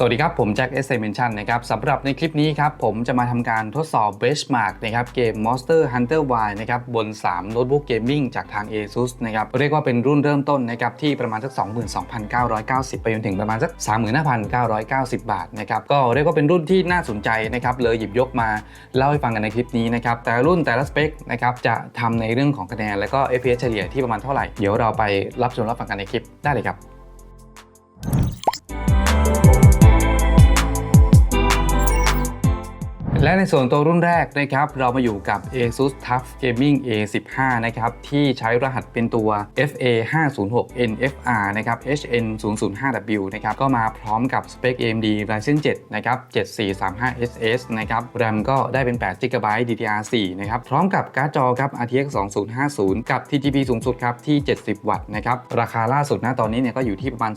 สวัสดีครับ ผมแจ็คเอสเซ n นชั่นนะครับสำหรับในคลิปนี้ครับ ผมจะมาทำการทดสอบ benchmark นะครับเกม Monster Hunter Y นะครับบน 3 โน้ตบุ๊กเกมมิ่งจากทาง ASUS นะครับเรียกว่าเป็นรุ่นเริ่มต้นนะครับที่ประมาณสัก 22,990 ไปจนถึงประมาณสัก 35,990 บาทนะครับก็เรียกว่าเป็นรุ่นที่น่าสนใจนะครับเลยหยิบยกมาเล่าให้ฟังกันในคลิปนี้นะครับแต่รุ่นแต่ละสเปคนะครับจะทำในเรื่องของคะแนนและก็ FPS เฉลี่ยที่ประมาณเท่าไหร่เดี๋ยวเราไปรับชมรับฟังกันในคลิปได้เลยครับ และในส่วนตัวรุ่นแรกนะครับเรามาอยู่กับ ASUS TUF Gaming A15 นะครับที่ใช้รหัสเป็นตัว FA 506 NFR นะครับ HN 005W นะครับก็มาพร้อมกับสเปค AMD Ryzen 7 นะครับ 7435 SS นะครับ RAM ก็ได้เป็น8 GB DDR4 นะครับพร้อมกับการ์ดจอครับ RTX 2050 กับ TGP สูงสุดครับที่ 70 วัตต์นะครับราคาล่าสุดนะตอนนี้เนี่ยก็อยู่ที่ประมาณ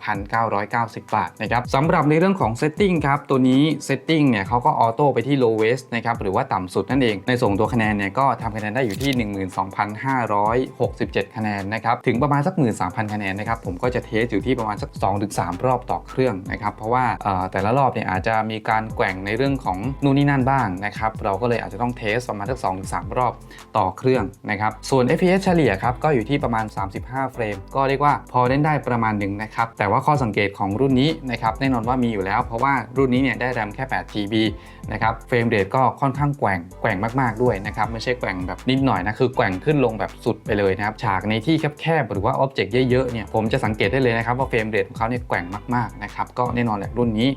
22,990 บาทนะครับสำหรับในเรื่องของ Setting ครับตัวนี้ Setting เนี่ยเขาก็ออโต้ไปที่ lowest นะครับหรือว่าต่ำสุดนั่นเอง ในส่งตัวคะแนนเนี่ยก็ทำคะแนนได้อยู่ที่ 12,567 คะแนนนะครับถึงประมาณสัก 13,000 คะแนนนะครับผมก็จะเทสอยู่ที่ประมาณสัก 2-3 รอบต่อเครื่องนะครับเพราะว่าแต่ละรอบเนี่ยอาจจะมีการแกว่งในเรื่องของนู่นนี่นั่นบ้างนะครับเราก็เลยอาจจะต้องเทสประมาณสัก2-3 รอบต่อเครื่องนะครับส่วน FPS เฉลี่ยครับก็อยู่ที่ประมาณ 35 เฟรม ก็เรียกว่าพอเล่นได้ประมาณหนึ่งนะครับแต่ว่าข้อสังเกตของรุ่นนี้นะครับแน่นอนว่ามีอยู่แล้ว เพราะว่ารุ่นนี้เนี่ยได้แรมแค่ 8 GB นะครับเฟรมเรทก็ค่อนข้างแกว่งแกว่งมากๆด้วยนะครับไม่ใช่แกว่งแบบนิดหน่อยนะคือแกว่งขึ้นลงแบบสุดไปเลยนะครับฉากในที่แคบๆหรือว่าอ็อบเจกต์เยอะๆเนี่ยผมจะสังเกตได้เลยนะครับว่าเฟรมเรทของเขาเนี่ยแกว่งมากๆนะครับก็แน่นอนแหละรุ่นนี้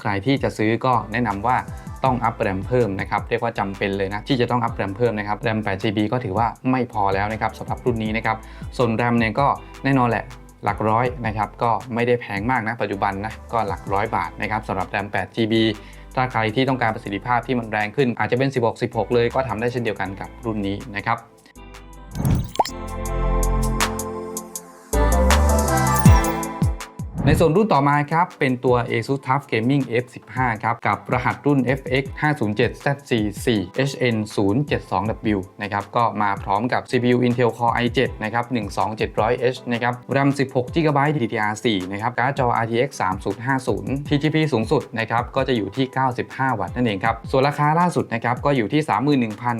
ใครที่จะซื้อก็แนะนำว่าต้องอัพแรมเพิ่มนะครับเรียกว่าจำเป็นเลยนะที่จะต้องอัพแรมเพิ่มนะครับแรม 8GB ก็ถือว่าไม่พอแล้วนะครับสำหรับรุ่นนี้นะครับส่วนแรมเนี่ยก็แน่นอนแหละ หลักร้อยนะครับก็ไม่ได้แพงมากนะปัจจุบันนะก็หลักร้อยบาทนะครับสำหรับแรม 8GB ถ้าใครที่ต้องการประสิทธิภาพที่มันแรงขึ้นอาจจะเป็น 16 16 เลยก็ทำได้เช่นเดียวกันกับรุ่นนี้นะครับ ในส่วนรุ่นต่อมาครับ เป็นตัว ASUS TUF Gaming F15 ครับ กับรหัสรุ่น FX 507Z44 HN 072W นะครับก็มาพร้อมกับ CPU Intel Core i7 นะครับ 12700H นะครับ RAM 16 GB DDR4 นะครับการ์ดจอ RTX 3050 TGP สูงสุดนะครับก็จะอยู่ที่ 95 วัตต์นั่นเองครับ ส่วนราคาล่าสุดนะครับก็อยู่ที่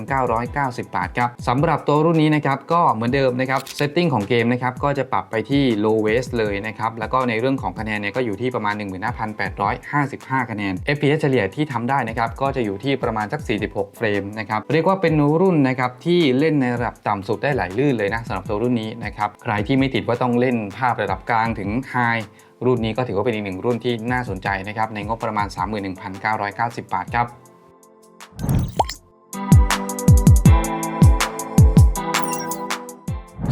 31,990 บาทครับสำหรับตัวรุ่นนี้นะครับก็เหมือนเดิมนะครับ setting ของเกมนะครับก็จะปรับไปที่ lowest เลยนะครับแล้วก็ในเรื่องของคะแนนเนี่ยก็อยู่ที่ประมาณ 15,855 คะแนน FPS เฉลี่ยที่ทำได้นะครับก็จะอยู่ที่ประมาณสัก 46 เฟรมนะครับเรียกว่าเป็นรุ่นนะครับที่เล่นในระดับต่ำสุดได้หลายลื่นเลยนะสำหรับตัวรุ่นนี้นะครับใครที่ไม่ติดว่าต้องเล่นภาพระดับกลางถึง High รุ่นนี้ก็ถือว่าเป็นอีกหนึ่งรุ่นที่น่าสนใจนะครับในงบประมาณ 31,990 บาทครับ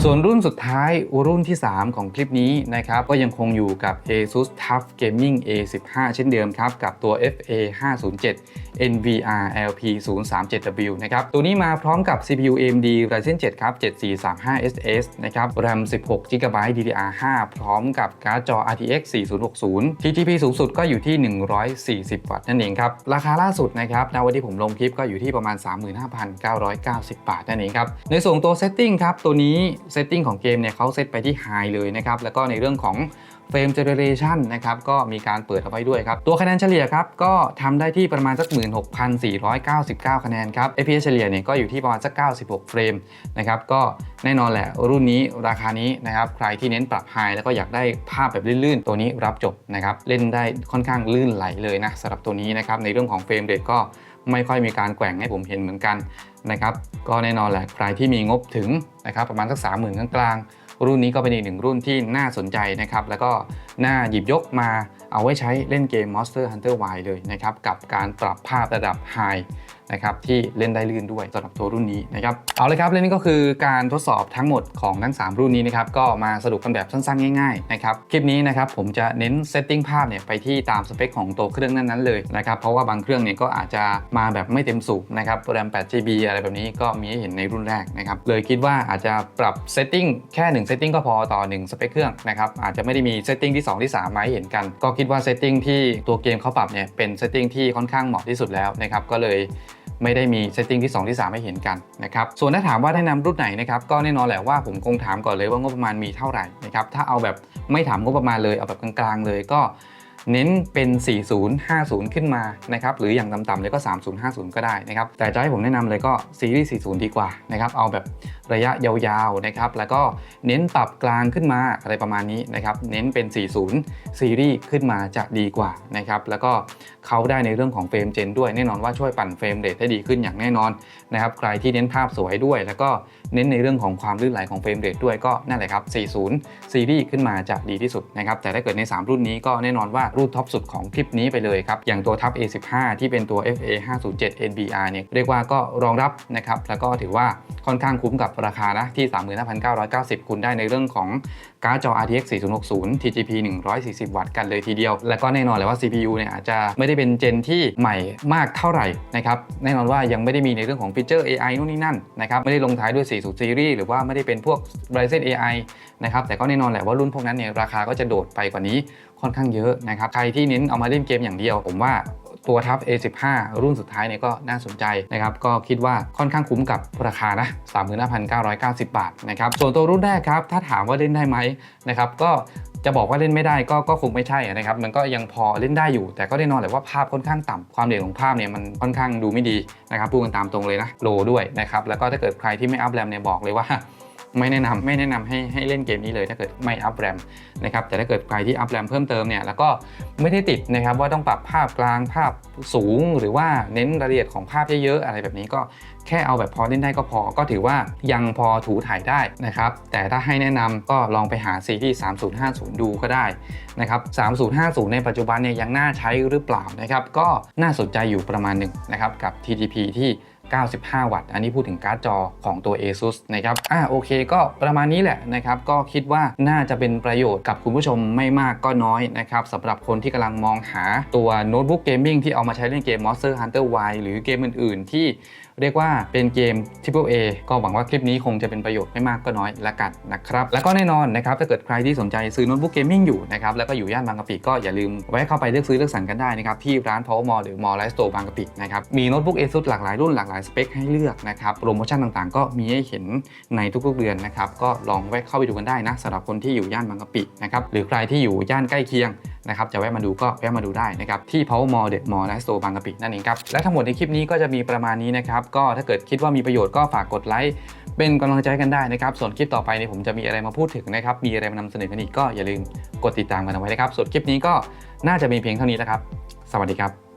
ส่วนรุ่นสุดท้ายรุ่นที่ 3 ของคลิปนี้นะครับก็ยังคงอยู่กับ ASUS TUF Gaming A15 เช่นเดิมครับ กับตัว FA 507 NVR LP 037W นะครับตัวนี้มาพร้อมกับ CPU AMD Ryzen 7 ครับ 7435 SS นะครับ RAM 16 GB DDR5 พร้อมกับการ์ดจอ RTX 4060 TGP สูงสุดก็อยู่ที่ 140 วัตต์นั่นเองครับ ราคาล่าสุดนะครับณวันที่ผมลงคลิปก็อยู่ที่ประมาณ 35,990 บาทนั่นเองครับในส่วนตัว Setting ครับตัวนี้เซตติ้งของเกมเนี่ยเขาเซตไปที่ High เลยนะครับแล้วก็ในเรื่องของ เฟรมเจเนเรชันนะครับก็มีการเปิดเอาไว้ด้วยครับ ตัวคะแนนเฉลี่ยครับก็ทำได้ที่ประมาณสัก 16,499 คะแนนครับ FPS เฉลี่ยเนี่ยก็อยู่ที่ประมาณสัก 96 เฟรมนะครับก็แน่นอนแหละรุ่นนี้ราคานี้นะครับใครที่เน้นปรับไฮแล้วก็อยากได้ภาพแบบลื่นๆ ตัวนี้รับจบนะครับเล่นได้ค่อนข้างลื่นไหลเลยนะสำหรับตัวนี้นะครับในเรื่องของเฟรมเรทก็ไม่ค่อยมีการแกว่งให้ผมเห็นเหมือนกันนะครับก็แน่นอนแหละใครที่มีงบถึงนะครับประมาณสัก 30,000 กลางๆ รุ่นนี้ก็เป็นอีกหนึ่งรุ่นที่น่าสนใจนะครับ แล้วก็น่าหยิบยกมาเอาไว้ใช้เล่นเกม Monster Hunter Wild เลยนะครับ กับการปรับภาพระดับ High นะครับที่เล่นได้ลื่นด้วยสำหรับตัวรุ่นนี้นะครับเอาเลยครับและนี่ก็คือการทดสอบทั้งหมดของทั้ง 3 รุ่นนี้นะครับก็มาสรุปกันแบบสั้นๆ ง่ายๆนะครับคลิปนี้นะครับผมจะเน้นเซตติ้งภาพเนี่ยไปที่ตามสเปคของตัวเครื่องนั้นๆเลยนะครับเพราะว่าบางเครื่องเนี่ยก็อาจจะมาแบบไม่เต็มสูบนะครับแรม 8GB อะไรแบบนี้ก็มีให้เห็นในรุ่นแรกนะครับเลยคิดว่าอาจจะปรับเซตติ้งแค่1เซตติ้งก็พอต่อ1สเปคเครื่องนะครับอาจจะไม่ได้มีเซตติ้งที่ 2 ที่ 3 มาให้เห็นกัน ก็คิดว่าเซตติ้งที่ตัวเกมเขาปรับเนี่ยเป็นเซตติ้งที่ค่อนข้างเหมาะที่สุดแล้วนะครับก็เลย ไม่ได้มีเซตติ้งที่ 2 ที่ 3 ให้เห็นกันนะครับส่วนถ้าถามว่าแนะนำรุ่นไหนนะครับก็แน่นอนแหละว่าผมคงถามก่อนเลยว่างบประมาณมีเท่าไหร่นะครับถ้าเอาแบบไม่ถามงบประมาณเลยเอาแบบกลางๆเลยก็ เน้นเป็น 4050 ขึ้นมานะครับหรืออย่างต่ำๆเลยก็ 3050 ก็ได้นะครับแต่จะให้ผมแนะนำเลยก็ซีรีส์ 40 ดีกว่านะครับเอาแบบระยะยาวๆนะครับแล้วก็เน้นปรับกลางขึ้นมาอะไรประมาณนี้นะครับเน้นเป็น 40 ซีรีส์ขึ้นมาจะดีกว่านะครับแล้วก็เขาได้ในเรื่องของเฟรมเจนด้วยแน่นอนว่าช่วยปั่นเฟรมเรทให้ดีขึ้นอย่างแน่นอนนะครับใครที่เน้นภาพสวยด้วย แล้วก็เน้นในเรื่องของความลื่นไหลของเฟรมเรทด้วยก็นั่นแหละครับ 40 ซีรีส์ขึ้นมาจะดีที่สุดนะครับแต่ถ้าเกิดใน 3 รุ่นนี้ก็แน่นอนว่ารุ่นท็อปสุดของคลิปนี้ไปเลยครับ อย่างตัวทับ A15 ที่เป็นตัว FA 507 NBR เนี่ยเรียกว่าก็รองรับนะครับ แล้วก็ถือว่าค่อนข้างคุ้มกับราคานะที่ 35,990 คุณได้ในเรื่องของการ์ดจอ RTX 4060 TGP 140 วัตต์กันเลยทีเดียว แล้วก็แน่นอนเลยว่า CPU เนี่ยอาจจะไม่ได้เป็นเจนที่ใหม่มากเท่าไหร่นะครับ แน่นอนว่ายังไม่ได้มีในเรื่องของฟีเจอร์ AI นู่นนี่นั่นนะครับไม่ได้ลงท้ายด้วย 40 ซีรีส์หรือว่าไม่ได้เป็นพวก Ryzen AI นะครับแต่ก็แน่นอนแหละว่ารุ่นพวกนั้นเนี่ยราคาก็จะโดดไปกว่านี้ ค่อนข้างเยอะนะครับ ใครที่เน้นเอามาเล่นเกมอย่างเดียว ผมว่าตัวทับ A15 รุ่นสุดท้ายเนี่ยก็น่าสนใจนะครับ ก็คิดว่าค่อนข้างคุ้มกับราคานะ 35,990 บาทนะครับ ส่วนตัวรุ่นแรกครับ ถ้าถามว่าเล่นได้ไหมนะครับ ก็จะบอกว่าเล่นไม่ได้ก็ก็คงไม่ใช่นะครับ มันก็ยังพอเล่นได้อยู่ แต่ก็แน่นอนแหละว่าภาพค่อนข้างต่ำความเด่นของภาพเนี่ยมันค่อนข้างดูไม่ดีนะครับพูดกันตามตรงเลยนะโลด้วยนะครับแล้วก็ถ้าเกิดใครที่ไม่อัพแรมเนี่ยบอกเลยว่า ไม่แนะนำไม่แนะนำให้ให้เล่นเกมนี้เลยถ้าเกิดไม่อัพแรมนะครับแต่ถ้าเกิดใครที่อัพแรมเพิ่มเติมเนี่ยแล้วก็ไม่ได้ติดนะครับว่าต้องปรับภาพกลางภาพสูง หรือว่าเน้นรายละเอียดของภาพเยอะๆอะไรแบบนี้ก็แค่เอาแบบพอเล่นได้ก็พอ ก็ถือว่ายังพอถูถ่ายได้นะครับแต่ถ้าให้แนะนำก็ลองไปหาซีรีส์3050 ดูก็ได้นะครับ3050 ในปัจจุบันเนี่ยยังน่าใช้หรือเปล่านะครับก็น่าสนใจอยู่ประมาณหนึ่งนะครับกับ TDP ที่ 95 วัตต์ อันนี้พูดถึงการ์ดจอของตัว ASUS นะครับ อ่าโอเคก็ประมาณนี้แหละนะครับ ก็คิดว่าน่าจะเป็นประโยชน์กับคุณผู้ชมไม่มากก็น้อยนะครับสำหรับคนที่กำลังมองหาตัวโน้ตบุ๊กเกมมิ่งที่เอามาใช้เล่นเกม Monster Hunter Y หรือเกมอื่น ๆ ที่เรียกว่าเป็นเกม Triple A ก็หวังว่าคลิปนี้คงจะเป็นประโยชน์ไม่มากก็น้อยละกันนะครับ แล้วก็แน่นอนนะครับ ถ้าเกิดใครที่สนใจซื้อโน้ตบุ๊กเกมมิ่งอยู่นะครับ แล้วก็อยู่ย่านบางกะปิก็อย่าลืมแวะเข้าไปเลือกซื้อเลือกสรรกันได้นะครับที่ร้าน Power Mall หรือ Mall Life Store บางกะปินะครับ มีโน้ตบุ๊ก ASUS หลากหลายรุ่นหลากหลายสเปคให้เลือกนะครับโปรโมชั่นต่างๆ ก็มีให้เห็นในทุกๆเดือนนะครับก็ลองแวะเข้าไปดูกันได้นะสำหรับคนที่อยู่ย่านบางกะปินะครับหรือใครที่อยู่ย่านใกล้เคียงนะครับจะแวะมาดูก็แวะมาดูได้นะครับที่ Power Mall เดอะมอลล์และสโตร์บางกะปินั่นเองครับและทั้งหมดในคลิปนี้ก็จะมีประมาณนี้นะครับก็ถ้าเกิดคิดว่ามีประโยชน์ก็ฝากกดไลค์เป็นกำลังใจกันได้นะครับ ส่วนคลิปต่อไปเนี่ยผมจะมีอะไรมาพูดถึงนะครับ มีอะไรมานำเสนอกันอีกก็อย่าลืมกดติดตามกันเอาไว้นะครับ ส่วนคลิปนี้ก็น่าจะมีเพียงเท่านี้แล้วครับ สวัสดีครับ